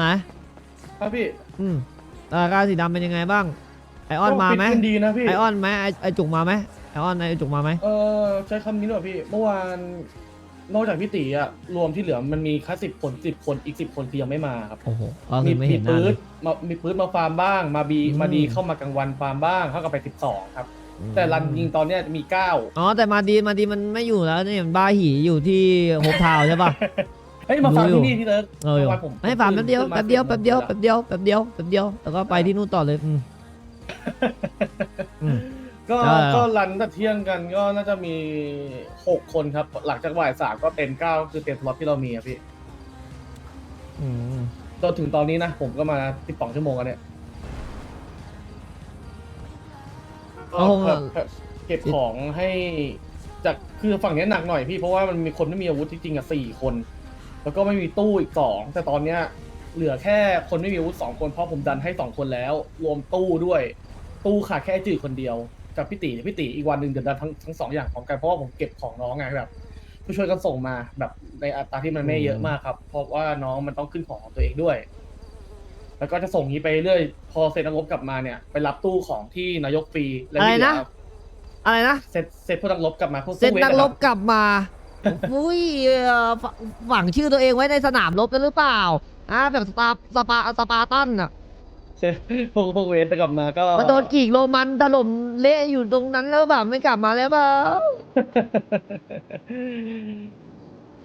อะครับพี่อืมราคาสีดำเป็นยังไงบ้าง ไอออนมาไหมก็ปิดกันดีนะพี่ไอออนไหมไอไอจุกมาไหมไอออนไอจุกมาไหมเออใช้คำนี้หน่อยพี่ เมื่อวานนอกจากพี่ตีอะรวมที่เหลือมันมีแค่สิบคนสิบคนอีกสิบคนคือยังไม่มาครับ โอ้โหก็คือไม่เห็นหน้าปืเล๊ยดมามีปื๊ดมาฟาร์มบ้าง มาบีอืม มาดีเข้ามากลางวันฟาร์มบ้างเข้ากับไปสิบสองครับ แต่รันยิงตอนเนี้ยมีเก้าอ๋อแต่มาดีมาดีมันไม่อยู่แล้วนี่มันบ้าหีอยู่ที่โฮปทาวน์ใช่ปะ เฮ้ยมาฟาร์มรู้อยู่ที่นี่ที่เลิกเออมื่วานผมให้ฟาร์มแป๊บเดียวขึ้นมาแป๊บเดียว10แป๊บเดียวโมงแป๊บเดียวแป๊บเดียวแป๊บเดียวแล้วก็ไปที่นู่นต่อเลยอืมอืม ก็ใช่ก็รันแต่เที่ยงกันก็น่าจะมีหกคนครับ หลังจากบ่ายสามก็เต็มเก้าคือเต็มสล็อตที่เรามีอะพี่อืมจนถึงตอนนี้นะ ผมก็มาสิบสองชั่วโมงแล้วเนี่ยเอาผมก็แบบเก็บของให้จากคือฝั่งเนี้ยหนักหน่อยพี่เพราะว่ามันมีคนไม่มีอาวุธที่จริงอะสี่คน แล้วก็ไม่มีตู้อีกสองแต่ตอนเนี้ยเหลือแค่คนไม่มีอาวุธสองคนเพราะผมดันให้สองคนแล้ว รวมตู้ด้วย ตู้ขาดแค่ไอ้จืดคนเดียวกับพี่ตีพี่ตีอีกวันหนึ่งเดี๋ยวดันทั้งทั้งสองอย่างพร้อมกันเพราะว่าผมเก็บของน้องไงแบบช่วยๆกันส่งมาแบบในอัตราที่มันไม่เยอะมากครับ เพราะว่าน้องมันต้องขึ้นของของตัวเองด้วย แล้วก็จะส่งนี้ไปเรื่อยพอเสร็จนักรบกลับมาเนี่ย ไปรับตู้ของที่นายกฟรีและที่หลือะไรนะ อะไรนะเสร็จเสร็จพวกนักรบกลับมาพวกเซตวทนักรบอะคกลับมา อุ้ยเอ่อฝฝังชื่อตัวเองไว้ในสนามรบแล้วหรือเปล่าอ่าแบบสปาสปาสปาร์ตันอะเสร็จพวกพวกเวทกลับมาก็มาโดนกีกโรมันถล่มเละอยู่ตรงนั้นแล้วแบบไม่กลับมาแล้วเปล่า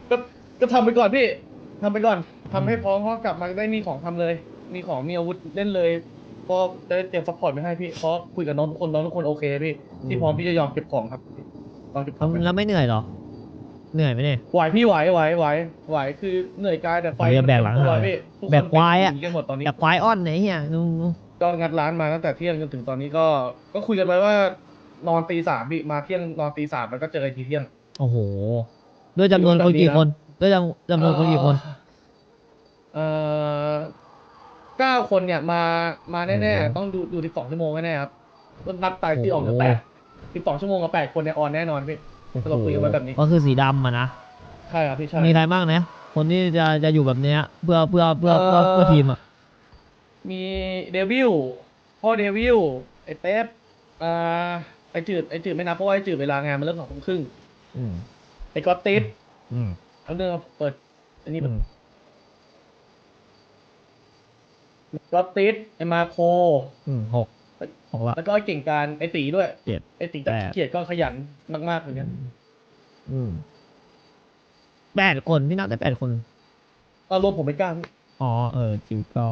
ก็ก็ทำไปก่อนพี่ทำไปก่อนทำให้พร้อมเพราะกลับมาได้มีของทำเลย มีของมีอาวุธเล่นเลยก็จะได้เตรียมซัพพอร์ตไปให้พี่เพราะคุยกับน้องทุกคนน้องทุกคนโอเคพี่ที่พร้อมที่จะยอมเก็บของครับลองเก็บของไปแล้วไม่เหนื่อยเหรอ เหนื่อยไหมเนี่ย ไหวพี่ไหวไหวไหวไหวคือเหนื่อยกายแต่ไฟเฮ้ยแบกหลังมันหายพี่ทุคนแบกควายอะเป็นกันหมดตอนนี้ อยากควายอ้อนไหนเฮียดูก็งัดร้านมาตั้งแต่เที่ยงจนถึงตอนนี้ก็ ก็คุยกันไว้ว่านอนตีสามพี่มาเที่ยงนอนตีสามแล้วก็เจอกันทีเที่ยง โอ้โห ด้วยจำนวนคนกี่คน ด้วยจำจำนวนคนกี่คน เอ่อเก้าคนเนี่ยมามาแน่โอ้โหๆต้องดูดูสิบสองชั่วโมงแน่ๆครับต้นนับตายที่ออกจากโอ้โหแปดสิบสองชั่วโมงกับแปดคนเนี่ยออนแน่นอนพี่ เราคุยกันไว้แบบนี้ ก็คือสีดำอะนะ ใช่ครับพี่ใช่ มีใครบ้างนะ คนที่จะจะอยู่แบบเนี้ยเพื่อเพื่อเพื่อเพื่อเอ่อเพื่อทีมอะมีเดวิลพ่อเดวิลไอ้เป๊ปอ่าไอ้จืดไอ้จืดไม่นับเพราะว่าไอ้จืดเวลางานมันเริ่มสองทุ่มครึ่งอืมไอ้ก็อตติสอืมเอาเรื่องเปิด อันนี้อืมก็อตติสไอ้มาโค อืมหก หกละแล้วก็ไอ้เก่งการไอ้ตีด้วยเจ็ดไอ้ตีแต่แปด เกียรติก็ขยันมากๆเลยเนี่ยอืมแปดคนพี่นับได้แปดคน เอารวมผมไม่กล้าพี่อ๋อ เออจิวก็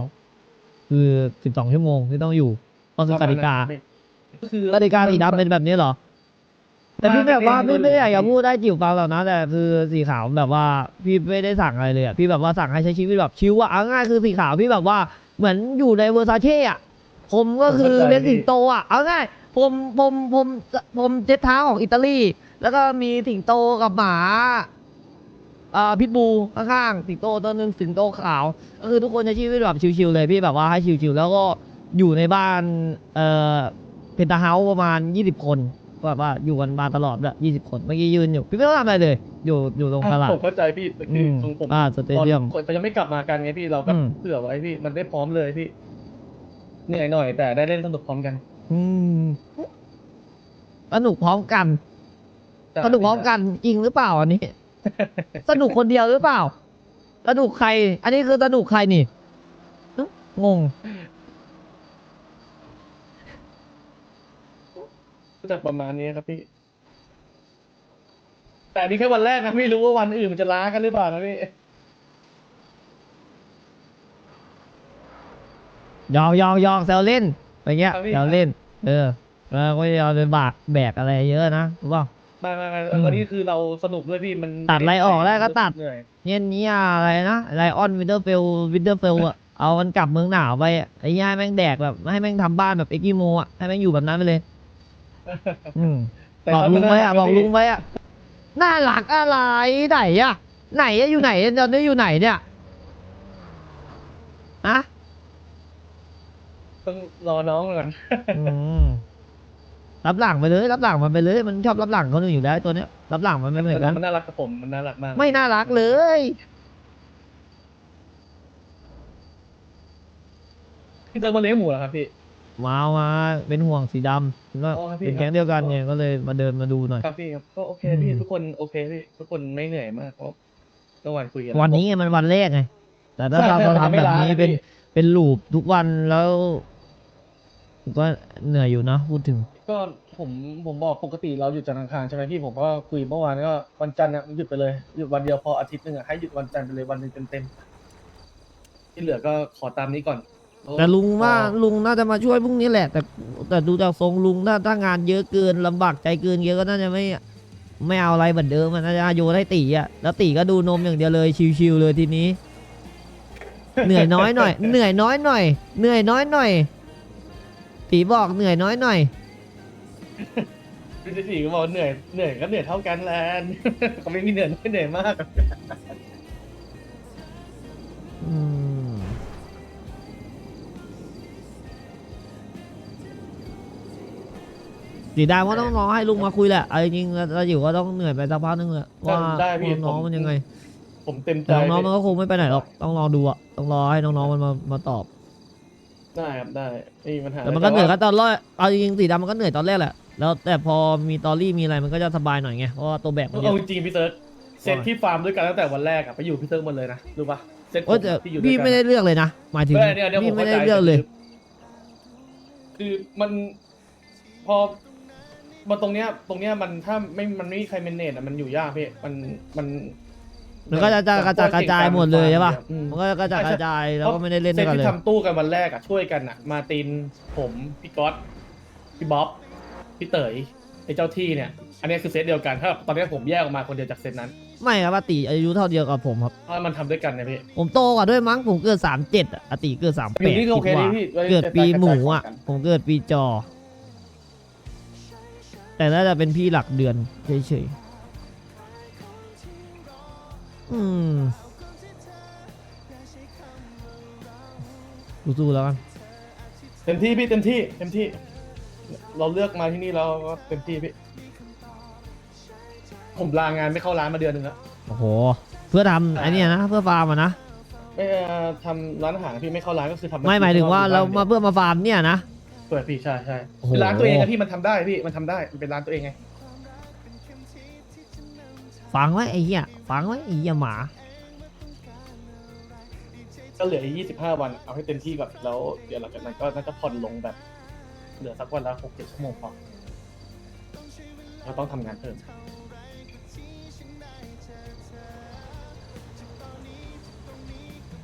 คือสิบสองชั่วโมงที่ต้องอยู่ต้องซื้อกติกาก็คือกติกาสีดำเป็นแบบนี้เหรอ แต่พี่แบบว่าพี่ไม่ได้อยากจะพูดได้จิ๋วฟังหรอกนะ แต่คือสีขาวแบบว่า พี่ไม่ได้สั่งอะไรเลยอะพี่แบบว่าสั่งให้ใช้ชีวิตแบบชิวอะเอาง่ายๆคือสีขาวพี่แบบว่าเหมือนอยู่ในเวอร์ซาเช่อะ ผมก็คือเป็นสิงโตอะเอาง่ายผมผมผมผมเจ็ดเท้าของอิตาลี แล้วก็มีสิงโตกับหมาอ่าพิทบูข้างๆสิงโตตัวหนึงสิงโตขาว ก็คือทุกคนใช้ชีวิตแบบชิวๆเลยพี่แบบว่าให้ชิวๆแล้วก็อยู่ในบ้านเอ่อเพนทาเฮาส์ประมาณยี่สิบคนแบบว่าอยู่กันมาตลอดเลยยี่สิบคนเมื่อกี้ยืนอยู่ พี่ไม่ต้องทำอะไรเลย อยู่อยู่ตรงตลาดผมเข้าใจพี่แต่อืคือมตรงผมอ่าสเตเดียมตอนคนเขายังไม่กลับมากันไงพี่เราก็อืมเผื่อไว้พี่มันได้พร้อมเลยพี่ เหนื่อยหน่อยแต่ได้เล่นสนุกพร้อมกันอืมสนุกพร้อมกัน สนุกพร้อมกันจริงหรือเปล่าอันนี้ สนุกคนเดียวหรือเปล่า สนุกใคร อันนี้คือสนุกใครนี่หึงงก็จะประมาณนี้ครับพี่ แต่อันนี่แค่วันแรกนะไม่รู้ว่าวันอื่นมันจะล้ากันหรือเปล่านะพี่ ยองยองยองแซวเล่นอะไรเงี้ยครับพี่ แซวเล่น เออแล้วก็ยอมเป็นบากแบกอะไรเยอะนะรู้ป่ะ ไม่ไม่ไม่อืมวันนี้คือเราสนุกด้วยพี่มันตัดอะไรออกได้ก็ตัด เหนื่อยเงี้ยนี้อะไรนะไลออนวินเทอร์เฟลวินเทอร์เฟลอะเอามันกลับเมืองหนาวไปอะไอ้ย่าแม่งแดกแบบให้แม่งทำบ้านแบบเอ็กกิโมอะให้แม่งอยู่แบบนั้นไปเลย อืม แต่บอกลุงไว้อะเขาบอกม่ลุงไว้อะน่ารักอะไรไหนอะไหนอะอยู่ไหนตอนนี้อยู่ไหนเนี่ยอะ ต้องรอน้องก่อนอืมรับหลังไปเลย รับหลังมันไปเลย มันชอบรับหลังคนอื่นอยู่แล้วตัวเนี้ย รับหลังมันไม่เหมือนกัน มันน่ารักกับผมมันน่ารักมากไม่น่ารักเลย พี่เติร์กมาเลี้ยงหมูเหรอครับพี่ มามาเป็นห่วงสีดำก็อ๋อครับพี่ เป็นแก๊งเดียวกันไงก็เลยมาเดินมาดูหน่อย ครับพี่ครับก็โอเคอืมพี่ทุกคนโอเคพี่ทุกคนไม่เหนื่อยมากเพราะเมื่อวานคุยกัน วันนี้ไงมันวันแรกไง แต่ถ้าใช่เราใช่ทำแบบนี้มันไม่ล้าเป็นพี่เป็นลูปทุกวันแล้ว ผมก็เหนื่อยอยู่นะพูดถึง ก็ผมผมบอกปกติเราหยุดจันทร์อังคารใช่ไหมพี่ผมก็คุยเมื่อวานก็วันจันทร์เนี่ยหยุดไปเลยหยุดวันเดียวพออาทิตย์หนึงอะให้หยุดวันจันทร์ไปเลยวันหนึ่งเต็มๆที่เหลือก็ขอตามนี้ก่อนแต่ลุงว่าพอลุงน่าจะมาช่วยพรุ่งนี้แหละ แต่แต่ดูจากทรงลุงถ้าถ้างานเยอะเกินลำบากใจเกินเยอะก็น่าจะไม่ไม่เอาอะไรเหมือนเดิมมันน่าจะโยนให้ตีอะแล้วตีก็ดูนมอย่างเดียวเลยชิวๆเลยทีนี้ เหนื่อยน้อยหน่อย เหนื่อยน้อยหน่อย เหนื่อยน้อยหน่อย ตีบอกเหนื่อยน้อยหน่อยพี่สิสี่ก็บอกเหนื่อยเหนื่อยก็เหนื่อยเท่ากันแหละเขาไม่มีเหนื่อยไม่เหนื่อยมากอืมสีดำก็ต้องรอให้ลุงมาคุยแหละเอาจริงๆแล้วอยู่ก็ต้องเหนื่อยไปสักพักนึงแหละว่าได้พี่น้องผมมันยังไง ผมเต็มใจแต่น้องๆมันก็คงไม่ไปไหนหรอกต้องรอดูอะต้องรอให้น้องๆมันมามาตอบ ได้ครับได้ไม่มีปัญหาแต่มันก็เหนื่อยว่าก็ตอนแรกเอาจริงๆสีดำมันก็เหนื่อยตอนแรกแหละแล้วแต่พอมีตอรี่มีอะไรมันก็จะสบายหน่อยไงเพราะว่าตัวแบบมันเยเอาอะจริงๆพี่เติร์กเซตที่ฟาร์มด้วยกันตั้งแต่วันแรกอะไปอยู่พี่เติร์กหมดเลยนะรู้ปะเซตโอ้ยแต่ที่อยู่ด้วยพี่กันไม่ได้เลือกเลยนะหมายถึงเออเนี่ยเดี๋ยวผพี่มไม่เข้าได้ใจ เลือกเลยคือมันพอมาตรงเนี้ยตรงเนี้ยมันถ้าไม่มันไม่มีใครเมนเนจอะมันอยู่ยากพี่มันมัน มันก็จะจะกระจายกระจายหมดเลยใช่ปะอืม มันก็กระจายกระจายแล้วก็ไม่ได้เล่นเซด้วตยกันที่เลยทำตู้กันวันแรกอะช่วยกันอะมาร์ตินผมพี่ก๊อตพี่บ๊อบพี่เต๋ยไอ้เจ้าที่เนี่ย อันเนี้ยคือเซตเดียวกันถ้าตอนเนี้ยผมแยกออกมาคนเดียวจากเซตนั้นไม่ครับอาติอายุเท่าเดียวกับผมครับ เพราะมันทำด้วยกันนะพี่ ผมโตกว่าด้วยมั้งผมเกิดสามเจ็ดอะอาติเกิดสามอแปยู่ดนี่ก็โอเคคิดดีว่าพี่เกิดปีหมูอะกระจายกระจายผมเกิดปีจอ แต่น่าจะเป็นพี่หลักเดือนเฉยๆ อืมสู้ๆแล้วกันเต็มที่พี่เต็มที่เต็มที่ เราเลือกมาที่นี่เราก็เต็มที่พี่ ผมลางานไม่เข้าร้านมาเดือนหนึ่งแล้วโอ้โห เพื่อทำไอ้เนี่ยนะ เพื่อฟาร์มอะนะ ไม่เอ่อทำร้านอาหารพี่ไม่เข้าร้านก็คือทำไม่หมายถึงว่าเรามาเพื่อมาฟาร์มเนี่ยนะ เปิดพี่ใช่ใช่โอ้โห เป็นร้านตัวเองอะพี่มันทำได้พี่มันทำได้มันเป็นร้านตัวเองไง ฟังไว้ไอ้เหี้ยฟังไว้ไอ้เหี้ยหมา ก็เหลืออีกยี่สิบห้าวัน เอาให้เต็มที่ก่อน แล้วเดี๋ยวหลังจากนั้นก็น่าจะผ่อนลงแบบ เหลือสักวันละหกเจ็ดชั่วโมงพอเราต้องทำงานเพิ่ม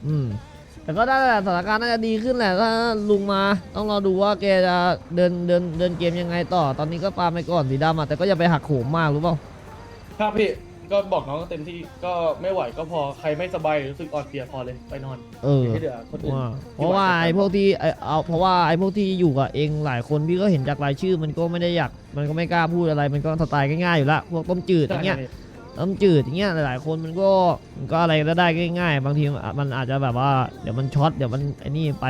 อืม แต่ก็ได้แหละสถานการณ์น่าจะดีขึ้นแหละถ้าลุงมา ต้องรอดูว่าแกจะเดินเดินเดินเกมยังไงต่อ ตอนนี้ก็ฟาร์มไปก่อนสีดำอะแต่ก็อย่าไปหักโหมมากรู้เปล่า ครับพี่ ก็บอกน้องเต็มที่ก็ไม่ไหวก็พอใครไม่สบายหรือรู้สึกอ่อนเพลียพอเลยไปนอนเออที่เหลือคนอื่นว่าเพราะว่าไอ้พวกที่ไอ้เอาเพราะว่าไอ้พวกที่อยู่กับเองหลายคนพี่ก็เห็นจากรายชื่อมันก็ไม่ได้อยากมันก็ไม่กล้าพูดอะไรมันก็สไตล์ง่ายๆอยู่ละพวกต้มจืดอย่างเงี้ยต้มจืดอย่างเงี้ยหลายๆคนมันก็มันก็อะไรก็ได้ง่าย ๆ บางทีมันอาจจะแบบว่าเดี๋ยวมันช็อตเดี๋ยวมันไอ้นี่ไป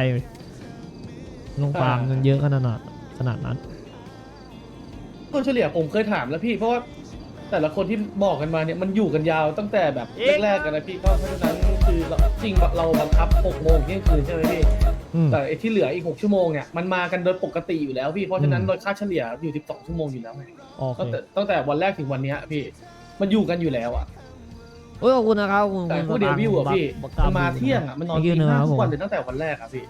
ลงฟาร์มกันเยอะขนาดนั้นขนาดนั้น คนเฉลี่ยผมเคยถามแล้วพี่เพราะว่า แต่ละคนที่บอกกันมาเนี่ยมันอยู่กันยาวตั้งแต่แบบแรกๆกันนะพี่ก็เพราะฉะนั้นคือเราจริงเราบังคับ6โมงเที่ยงคืนใช่ไหมพี่อืม แต่ไอ้ที่เหลืออีก 6 ชั่วโมงเนี่ยมันมากันโดยปกติอยู่แล้วพี่เพราะฉะนั้นอืม โดยค่าเฉลี่ยอยู่ 12 ชั่วโมงอยู่แล้วไงโอเคตั้งแต่ตั้งแต่วันแรกถึงวันเนี้ยพี่มันอยู่กันอยู่แล้วอะโอ้ยขอบคุณนะครับคุณแต่คุณพวกเดวิลอะพี่บักกมันมาเที่ยงอะมันนอนไม่ตียืนเลยห้าครับทุผกมวันเลยตั้งแต่วันแรกอะพี่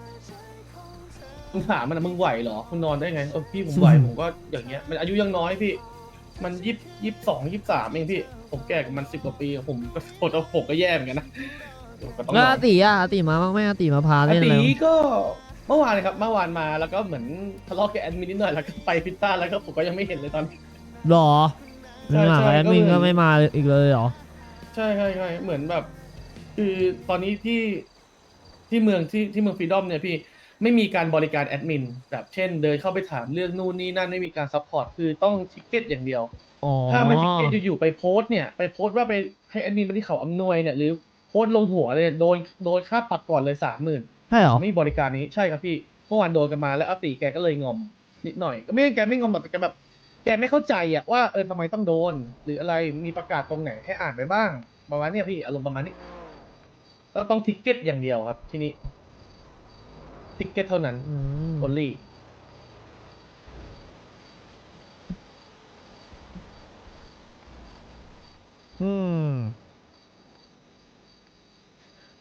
มึงถามมันอะมึงไหวเหรอคุณนอนได้ไงเออพี่ผมไหวอืมผมก็อย่างเงี้ยมันอายุยังน้อยพี่ มันยี่ยี่สองยี่สามเองพี่ ผมแก่กับมันสิบกว่าปีผมก็ปวดผมก็แย่เหมือนกันนะก็ต้องแล้วนออานติอะอาติมาบ้างไหมอาติมาพาอาเล่นอะไรตีบ้างก็เมื่อวานครับเมื่อวานมาแล้วก็เหมือนทะเลาะกับแอดมินนิดหน่อยแล้วก็ไปพิซซ่าแล้วก็ผมก็ยังไม่เห็นเลยตอนนี้ หรอใช่ไม่มาใช่แอดมินก็ก็เหมือนไม่มาอีกเลยเหรอ ใช่ใช่ใช่เหมือนแบบ คือตอนนี้ที่ที่เมืองที่ที่เมืองฟรีดอมเนี่ยพี่ ไม่มีการบริการแอดมินแบบเช่น เดินเข้าไปถามเรื่องนู่นนี่นั่นไม่มีการซัพพอร์ตคือต้องทิกเก็ตอย่างเดียว อ๋อถ้าไม่ทิกเก็ตอยู่ๆไปโพสต์เนี่ยไปโพสต์ว่าไปให้แอดมินไปที่เขาอำนวยเนี่ยหรือโพสต์ลงหัวเลยโดนโดนค่าปรับก่อนเลยสามหมื่นใช่เหรอไม่มีบริการนี้ใช่ครับพี่เมื่อวานโดนกันมาแล้วอาติแกก็เลยงอมนิดหน่อยก็ไม่ใช่แกไม่งอมแบบแกแบบแกไม่เข้าใจอะว่าเออทำไมต้องโดน หรืออะไรมีประกาศตรงไหนให้อ่านไปบ้างประมาณเนี้ยพี่อารมณ์ประมาณนี้ก็ต้องทิกเก็ตอย่างเดียวครับ ที่นี่ ติกเก็ตเท่านั้นอืม โอลี่อืม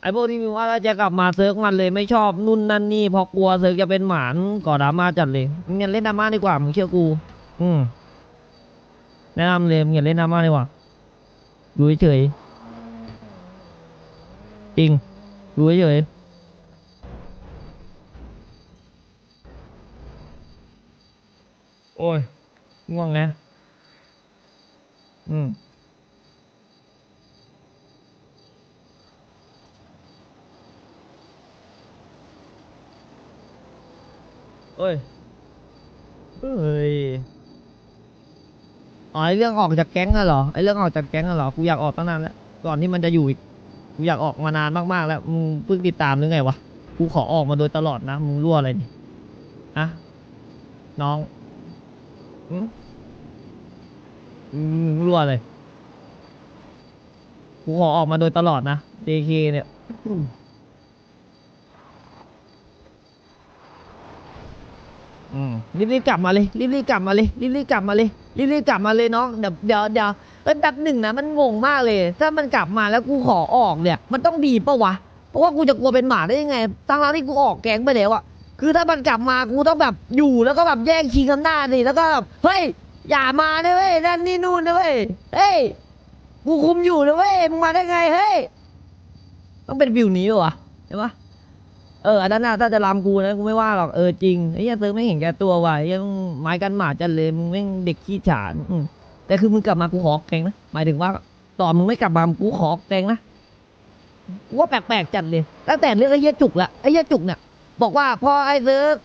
ไอพวกที่มึงว่าเราจะกลับมาเซิร์ฟมันเลยไม่ชอบนุ่นนั่นนี่เพอกลัวเซิร์ฟจะเป็นหมานก่อดราม่าจัดเลยมึงอย่าเล่นดราม่าดีกว่ามึงเชื่อกู อืมแนะนำเลยมึงอย่าเล่นดราม่าดีกว่าดูเฉยๆจริงดูเฉยๆ อ้ย ง่วงไงอืมเอ้ยเอ้ย อ๋อไอเรื่องออกจากแก๊งน่ะเหรอ ไอเรื่องออกจากแก๊งน่ะเหรอ กูอยากออกตั้งนานแล้ว ก่อนที่มันจะอยู่อีก กูอยากออกมานานมากๆแล้ว มึงเพิ่งติดตามหรือไงวะ กูขอออกมาโดยตลอดนะ มึงรั่วอะไรนี่อะน้อง อืมอืมรั่วเลย กูขอออกมาโดยตลอดนะ JK เนี่ย อืมรีบๆกลับมาเลยรีบๆกลับมาเลยรีบๆกลับมาเลยรีบๆกลับมาเลยน้องเดี๋ยวเดี๋ยวเดี๋ยวเอ้ยแป๊บหนึ่งนะมันงงมากเลย ถ้ามันกลับมาแล้วกูขอออกเนี่ย มันต้องดีปะวะเพราะว่ากูจะกลัวเป็นหมาได้ยังไงตั้งร้านที่กูออกแก๊งไปแล้วอะ คือถ้ามันกลับมากูต้องแบบอยู่แล้วก็แบบแย่งชิงอำนาจดิแล้วก็แบบเฮ้ยอย่ามานะเว้ยนั่นนี่นู่นนะเว้ยเฮ้ยกูคุมอยู่นะเว้ยมึงมาได้ไงเฮ้ยต้องเป็นวิวนี้ปะวะเห็นปะเอออันนั้นน่ะถ้าจะรำกูนะกูไม่ว่าหรอกเออจริงไอ้เหี้ยเซิร์ฟไม่เห็นแก่ตัวว่ะไอ้เหี้ยังไม้กันหมาจันเลยมึงแม่งเด็กขี้ฉานอืมแต่คือมึงกลับมากูขอแกงนะหมายถึงว่าตอมึงไม่กลับมากูขอแกงนะกูว่าแปลกๆจัดเลยตั้งแต่เรื่องไอ้เหี้ยจุกละไอ้เหี้ยจุกเนี่ย บอกว่าพอไอ้เซิร์ฟ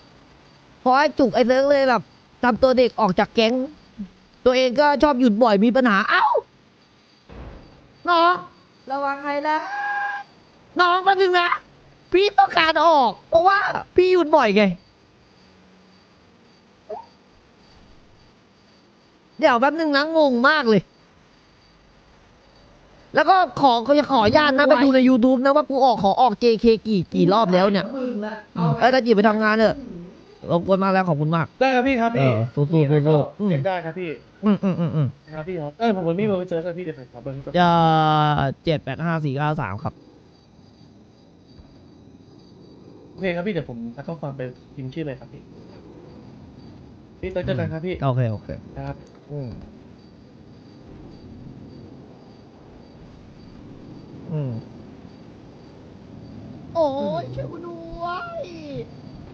พอไอ้จุกไอ้เซิร์ฟเลยแบบทำตัวเด็กออกจากแก๊ง ตัวเองก็ชอบหยุดบ่อยมีปัญหาเอ้าน้องระวังให้นะน้องแป๊บนึงนะพี่ต้องการออก เพราะว่า พี่หยุดบ่อยไง เดี๋ยวแป๊บนึงนะงงมากเลย แล้วก็ขอเขาจะขออนุญาตนะไปดูใน YouTube นะว่ากูออกขอออก JK กี่กี่รอบแล้วเนี่ย เออตาจีบไปทำงานเถอะรบกวนมากแล้วขอบคุณมาก ได้ครับพี่ครับพี่เออสู้ๆสู้ๆยังไงก็อืมเช็คได้ครับพี่อืมอืมอืมอืมครับพี่ครับเออผมไม่มีเบอร์ไปเจอครับพี่เดี๋ยวผมขอเบอร์ก่อน จะเจ็ดแปดห้าสี่เก้าสามครับ โอเคครับพี่เดี๋ยวผมทักข้อความไปพิมพ์ชื่อเลยครับพี่ พี่ต้องเจอกันครับพี่ โอเค โอเค ครับ อืม อืมโอ้ยช่วยกูด้วย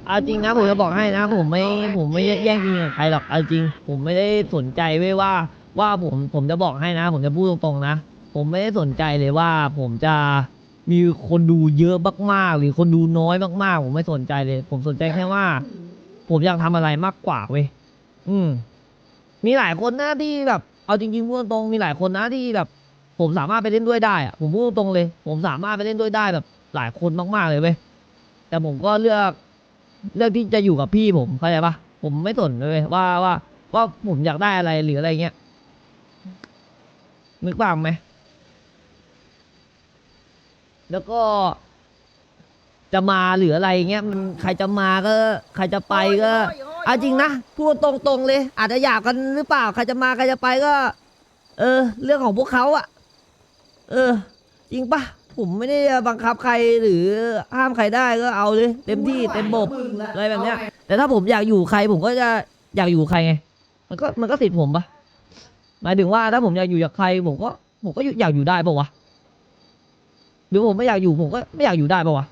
เอาจริงนะผมจะบอกให้นะ ผมไม่ผมไม่แย่งกินกับใครหรอกเอาจริง ผมไม่ได้สนใจไว้ยว่า ว่าผมผมจะบอกให้นะ ผมจะพูดตรงๆนะ ผมไม่ได้สนใจเลยว่า ผมจะมีคนดูเยอะมากๆหรือคนดูน้อยมากๆ ผมไม่สนใจเลย ผมสนใจแค่ว่า ผมอยากทำอะไรมากกว่าเว้ยอืม มีหลายคนนะที่แบบ เอาจริงๆพูดตรงๆมีหลายคนนะที่แบบ ผมสามารถไปเล่นด้วยได้อะผมพูดตรงๆเลย ผมสามารถไปเล่นด้วยได้แบบหลายคนมากๆเลยเว้ยแต่ผมก็เลือกเลือกที่จะอยู่กับพี่ผมเข้าใจปะผมไม่สนเลยว่าว่าว่าผมอยากได้อะไรหรืออะไรเงี้ยนึกบ้างไหมแล้วก็จะมาหรืออะไรเงี้ยมันใครจะมาก็ ใครจะไปก็เอาจริงนะพูดตรงๆเลย อาจจะอยากกันหรือเปล่า ใครจะมาใครจะไปก็ เออ เรื่องของพวกเขาอะ เออ จริงปะผมไม่ได้บังคับใครหรือห้ามใครได้ก็เอาเลยเต็มที่เต็มบบอะไรแบบเนี้ย แต่ถ้าผมอยากอยู่ใครผมก็จะอยากอยู่ใครไง มันก็มันก็สิทธิ์ผมปะหมายถึงว่าถ้าผมอยากอยู่กับใครผมก็ผมก็อยากอยู่ได้ปะวะหรือผมไม่อยากอยู่ผมก็ไม่อยากอยู่ได้ปะวะ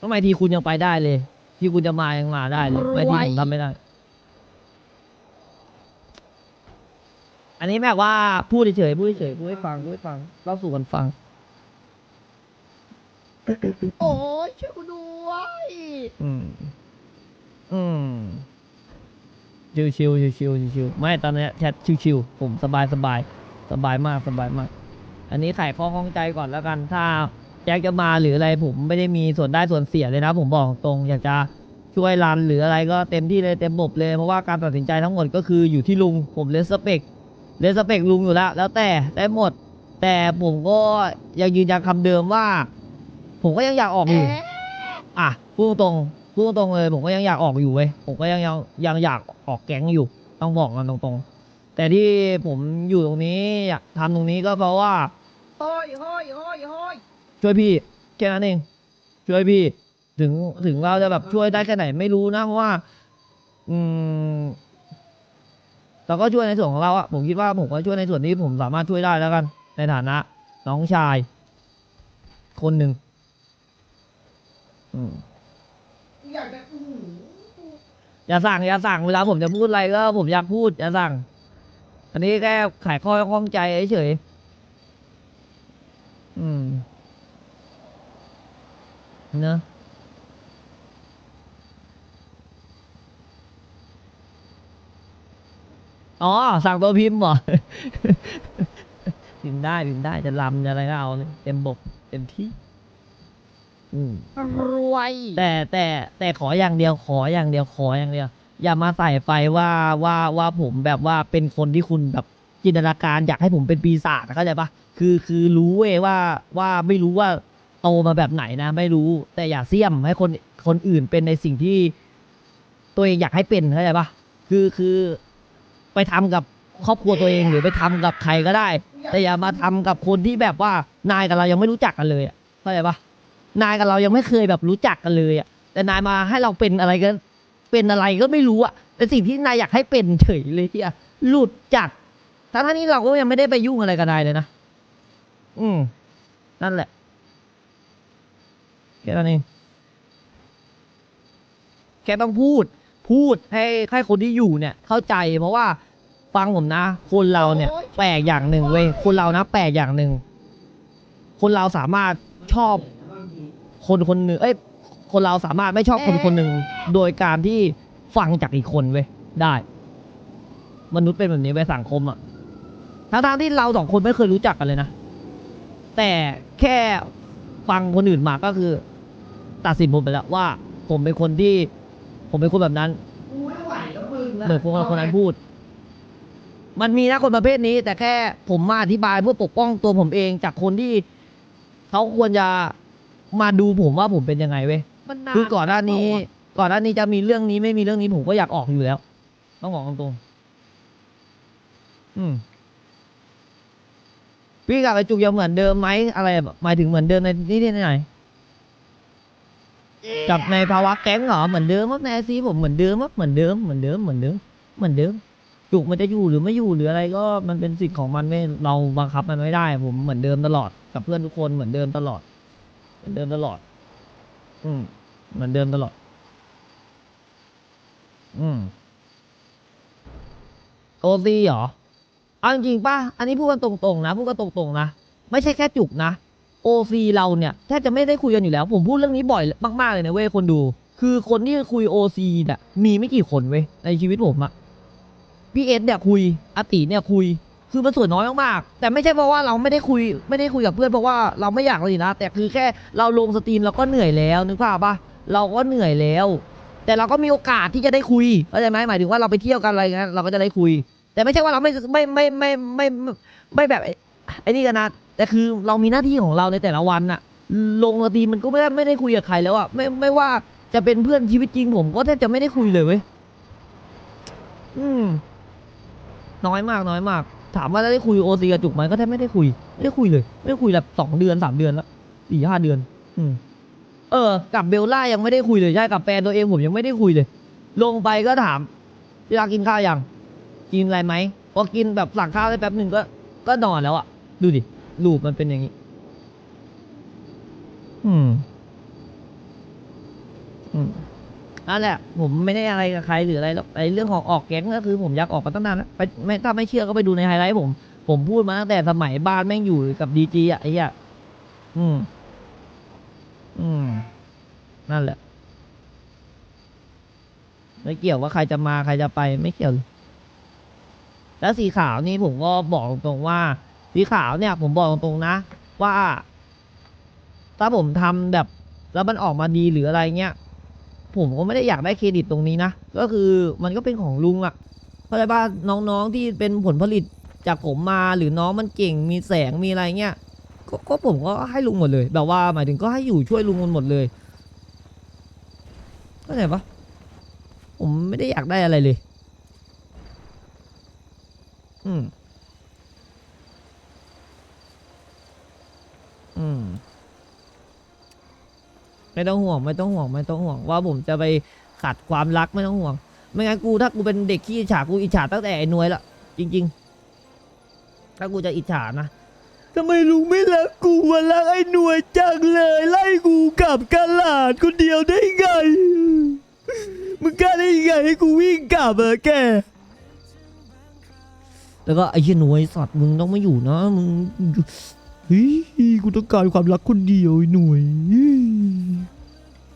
ทำไมทีคุณยังไปได้เลย ที่คุณจะมายังมาได้เลยไม่ที่ผมทำไม่ได้ อันนี้แบบว่าพูดเฉยๆพูดเฉยๆพูดให้ฟังพูดให้ฟังเล่าสู่กันฟัง โอ้ยช่วยกูด้วยอืม อืม ชิวชิวชิวชิวชิวๆไม่ตอนเนี้ยแชทชิวชิวๆผมสบายสบายสบายมากสบายมาก อันนี้ไขข้อข้องใจก่อนแล้วกัน ถ้าแจ็คจะมาหรืออะไรผมไม่ได้มีส่วนได้ส่วนเสียเลยนะ ผมบอกตรงอยากจะช่วยรันหรืออะไรก็เต็มที่เลยเต็มบบเลยเพราะว่าการตัดสินใจทั้งหมดก็คืออยู่ที่ลุงผมเลสเปก เลสเปกลุงอยู่แล้ว แล้วแต่ได้หมด แต่ผมก็ยังยืนยันคำเดิมว่า ผมก็ยังอยากออกอยู่อะพูดตรงๆพูดตรงๆเลยผมก็ยังอยากออกอยู่เว้ยผมก็ยังยังยังอยากออกแก๊งอยู่ ต้องบอกกันตรงๆ แต่ที่ผมอยู่ตรงนี้อยากทำตรงนี้ก็เพราะว่าโอ้ยโอ้ยโอ้ยโอ้ยช่วยพี่แค่นั้นเอง ช่วยพี่ ถึงถึงเราจะแบบช่วยได้แค่ไหนไม่รู้นะเพราะว่า อืม เราก็ช่วยในส่วนของเราอะผมคิดว่าผมก็ช่วยในส่วนที่ผมสามารถช่วยได้แล้วกัน ในฐานะ น้องชาย คนหนึ่งอยากจะอย่าสั่งอย่าสั่งเวลาผมจะพูดอะไรก็ผมอยากพูดอย่าสั่ง อันนี้แค่ขายข้อข้องใจเฉยๆอืมเนอะ อ๋อ สั่งตัวพิมพ์เหรอ พิมพ์ได้พิมพ์ได้จะลำจะอะไรก็เอาเลยเต็มบกเต็มที่ อืม รวยแต่แต่แต่ขออย่างเดียวขออย่างเดียวขออย่างเดียว อย่ามาใส่ไฟว่าว่าว่าผมแบบว่าเป็นคนที่คุณแบบจินตนาการอยากให้ผมเป็นปีศาจเข้าใจปะคือคือรู้เว้ยว่าว่าไม่รู้ว่าโตมาแบบไหนนะ ไม่รู้ แต่อย่าเสี่ยมให้คนคนอื่นเป็นในสิ่งที่ ตัวเองอยากให้เป็นเข้าใจปะคือคือ ไปทำกับครอบครัวตัวเองหรือไปทำกับใครก็ได้ แต่อย่ามาทำกับคนที่แบบว่านายกับเรายังไม่รู้จักกันเลยอะเข้าใจปะนายกับเรายังไม่เคยแบบรู้จักกันเลยอะแต่นายมาให้เราเป็นอะไรกันเป็นอะไรก็ไม่รู้อะแต่สิ่งที่นายอยากให้เป็นเฉยเลยที่อะหลุดจัดทั้งๆที่เราก็ยังไม่ได้ไปยุ่งอะไรกับนายเลยนะอืมนั่นแหละแค่นั้นเองแค่ต้องพูด พูดให้ให้คนที่อยู่เนี่ยเข้าใจเพราะว่าฟังผมนะ คนเราเนี่ยแปลกอย่างหนึ่งเว้ยคนเรานะแปลกอย่างหนึ่งคนเราสามารถชอบคนคนหนึ่งเอ้ยคนเราสามารถไม่ชอบคนคนหนึ่งโดยการที่ฟังจากอีกคนเว้ยได้ มนุษย์เป็นแบบนี้ไปสังคมอะทั้งๆที่เราสองคนไม่เคยรู้จักกันเลยนะ แต่แค่ฟังคนอื่นมาก็คือ ตัดสินผมไปแล้วว่า ผมเป็นคนที่ ผมเป็นคนแบบนั้น กูไม่ไหวแล้วมึงะเหมือนคนคนนั้นพูด มันมีนะคนประเภทนี้ แต่แค่ผมมาอธิบายเพื่อปกป้องตัวผมเองจากคนที่เขาควรจะมาดูผมว่าผมเป็นยังไงเว้ย มันนานคือก่อนหน้านี้ ก่อนหน้านี้จะมีเรื่องนี้ไม่มีเรื่องนี้ผมก็อยากออกอยู่แล้ว ต้องบอกตรงๆอืม พี่กับไอจุกยังเหมือนเดิมไหมอะไรแบบหมายถึงเหมือนเดิมในนี่ที่ไหน กับในภาวะแก๊งเหรอเหมือนเดิมว่าในซีผมเหมือนเดิมว่าเหมือนเดิมเหมือนเดิมเหมือนเดิมเหมือนเดิมจุกมันจะอยู่หรือไม่อยู่หรืออะไรก็มันเป็นสิทธิ์ของมันไม่เราบังคับมันไม่ได้ ผมเหมือนเดิมตลอดกับเพื่อนทุกคนเหมือนเดิมตลอด เหมือนเดิมตลอด อืมเหมือนเดิมตลอด อืมโอซีเหรอเอาจริงป่ะอันนี้พูดกันตรงๆนะพูดกันตรงๆนะไม่ใช่แค่จุกนะ โอซีเราเนี่ยแทบจะไม่ได้คุยกันอยู่แล้ว ผมพูดเรื่องนี้บ่อยมากๆเลยนะเว้ยคนดู คือคนที่คุยโอซีเนี่ยมีไม่กี่คนเว้ยในชีวิตผมอะพี่เอสเนี่ยคุยอติเนี่ยคุยคือมันส่วนน้อยมากๆ แต่ไม่ใช่เพราะว่าเราไม่ได้คุยไม่ได้คุยกับเพื่อนเพราะว่าเราไม่อยากเลยนะ แต่คือแค่เราลงสตรีมเราก็เหนื่อยแล้วนึกภาพปะเราก็เหนื่อยแล้ว แต่เราก็มีโอกาสที่จะได้คุยเข้าใจไหมหมายถึงว่าเราไปเที่ยวกันอะไรเงี้ยเราก็จะได้คุย แต่ไม่ใช่ว่าเราไม่ไม่ไม่ไม่ไม่ไม่แบบไอ้นี่กันนะแต่คือเรามีหน้าที่ของเราในแต่ละวันน่ะลงสตรีมันก็ไม่ได้ไม่ได้คุยกับใครแล้วอะไม่ไม่ว่าจะเป็นเพื่อนชีวิตจริงผมก็แทบจะไม่ได้คุยเลยเว้ยอืม น้อยมากน้อยมาก ถามว่าได้คุยโอซีกับจุกไหมก็แทบไม่ได้คุย ไม่ได้คุยเลย ไม่ได้คุยแบบสองเดือนสามเดือนแล้วสี่ห้าเดือน อืม เออ กับเบลล่ายังไม่ได้คุยเลยใช่กับแฟนตัวเองผมยังไม่ได้คุยเลย ลงไปก็ถามพี่รักกินข้าวยังกินอะไรไหมพอกินแบบสั่งข้าวได้แป๊บหนึ่งก็ ก็นอนแล้วอะดูดิ รูปมันเป็นอย่างนี้ อืม อืมนั่นแหละ ผมไม่ได้อะไรกับใครหรืออะไรหรอกไอ้เรื่องของออกแก๊งก็คือผมอยากออกมาตั้งนานแล้วไปไม่ถ้าไม่เชื่อก็ไปดูในไฮไลท์ผม ผมพูดมาตั้งแต่สมัยบ้านแม่งอยู่กับดีจีอะไอ้เหี้ยอืม อืม นั่นแหละ ไม่เกี่ยวว่าใครจะมาใครจะไปไม่เกี่ยวเลยแล้วสีขาวนี่ผมก็บอกตรงว่า สีขาวเนี่ยผมบอกตรงๆนะ ว่า ถ้าผมทำแบบ แล้วมันออกมาดีหรืออะไรเงี้ยผมก็ไม่ได้อยากได้เครดิตตรงนี้นะ ก็คือมันก็เป็นของลุงอะเข้าใจป่ะน้องๆที่เป็นผลผลิตจากผมมาหรือน้องมันเก่งมีแสงมีอะไรเงี้ยก็ก็ผมก็ให้ลุงหมดเลย แบบว่าหมายถึงก็ให้อยู่ช่วยลุงมันหมดเลยเข้าใจปะผมไม่ได้อยากได้อะไรเลย อืม อืม ไม่ต้องห่วง ไม่ต้องห่วง ไม่ต้องห่วง ว่าผมจะไปขัดความรักไม่ต้องห่วง ไม่งั้นกูถ้ากูเป็นเด็กขี้อิจฉากูอิจฉาตั้งแต่ไอ้หนวยละจริง ๆ ถ้ากูจะอิจฉานะทำไมลุงไม่รักกูวะรักไอ้หนวยจังเลย ไล่กูกลับกะลาดคนเดียวได้ไง มึงกล้าได้ยังไงให้กูวิ่งกลับอะแก แล้วก็ไอ้เหี้ยหนวยสัตว์มึงต้องไม่อยู่นะมึง เฮ้ยกูต้องการความรักคนเดียวหน่วย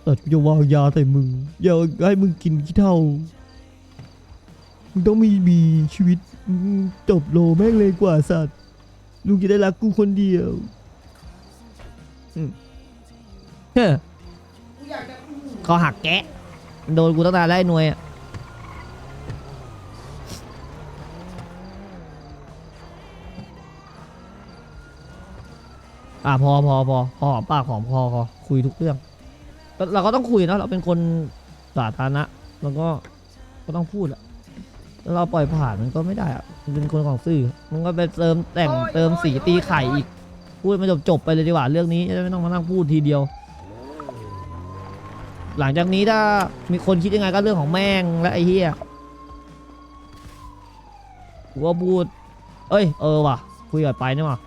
สัตว์กูจะวางยาใส่มึง อย่าให้มึงกินขี้เท่า มึงต้องมีมีชีวิตจบโลแม่งเลยกว่าสัตว์ ลุงจะได้รักกูคนเดียวเฮ้ยากจะอื้อหือเขาหักแกะ โดนกูตั้งนานแล้วไอ้หน่วยอะ อะพอพอพอพอหอมปากหอมคอพอคุยทุกเรื่องแล้วเราก็ต้องคุยนะเราเป็นคนสาธารณะเราก็ก็ต้องพูดอะแล้วเราปล่อยผ่านมันก็ไม่ได้อะมันเป็นคนของสื่อ มันก็ไปเติมแต่งเติมสีตีไข่อีก พูดมันจบจบๆไปเลยดีกว่าเรื่องนี้จะได้ไม่ต้องมานั่งพูดทีเดียว หลังจากนี้ถ้ามีคนคิดยังไงก็เรื่องของแม่งและไอ้เหี้ยกูก็พูด เอ้ยเออว่ะคุยกับไปนี่ว่ะ